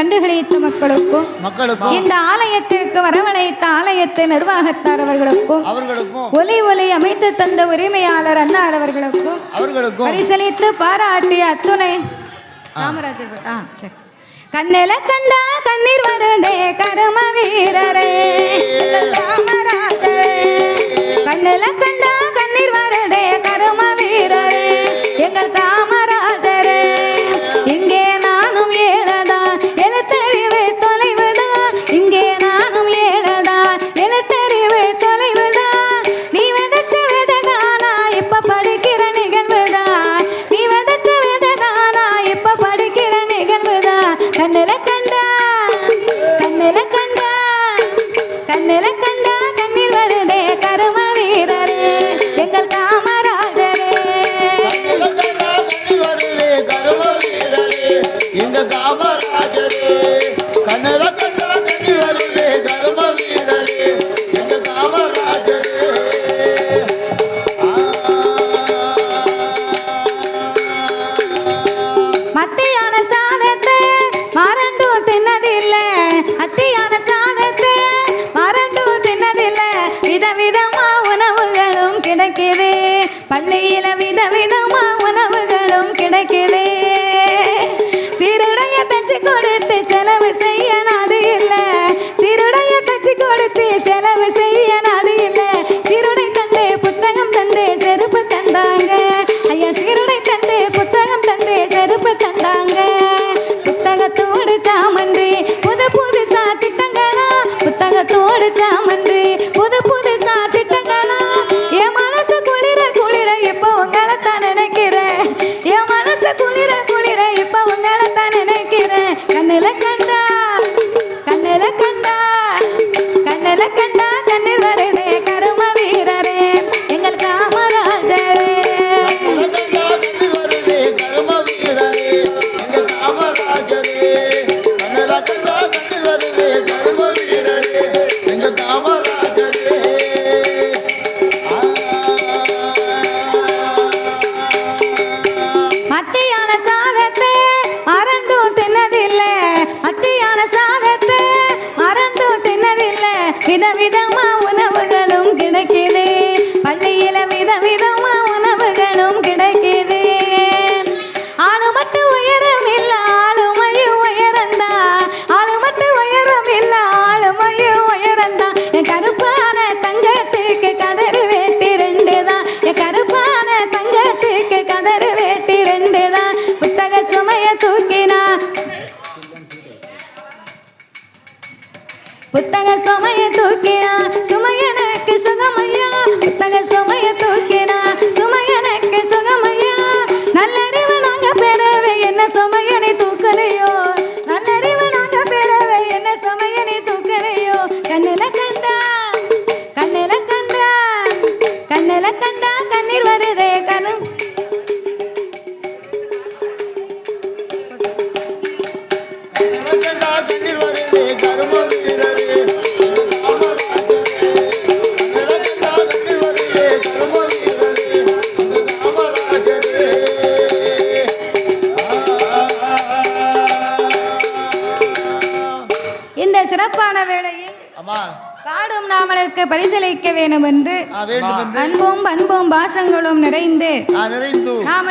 கண்டுகளித்த மக்களுக்கும் இந்த ஆலயத்திற்கு வரவழைத்த ஆலயத்தை நிர்வாகத்தார் அவர்களுக்கும் ஒலி ஒலி அமைத்து தந்த உரிமையாளர் அன்னார் அவர்களுக்கும் பரிசளித்து பாராட்டிய அத்துணை ராமராஜர் ஆ கண்ணில கண்டா கண்ணீர் வருதே கரும வீரரே. ராமராஜே கண்ணில பள்ளியில விதவிதமா உணவுகளும் கிடைக்குது. சிறுடைய தச்சு கொடுத்து செலவு செய்ய அது இல்லை. சிறுடைய தச்சு கொடுத்து செலவு செய்ய கண்ணில கண்டா கண்ணில கண்டா கண்ணில கண்டா கண்ணில் வரனே கரும வீரரே எங்கள் காமராஜரே. மத்தியான விதமா சிறப்பான வேளையில் காடும் நாமலுக்கு பரிசளிக்க வேண்டும் என்று அன்பும் பண்பும் பாசங்களும் நிறைந்து நாமளுக்கு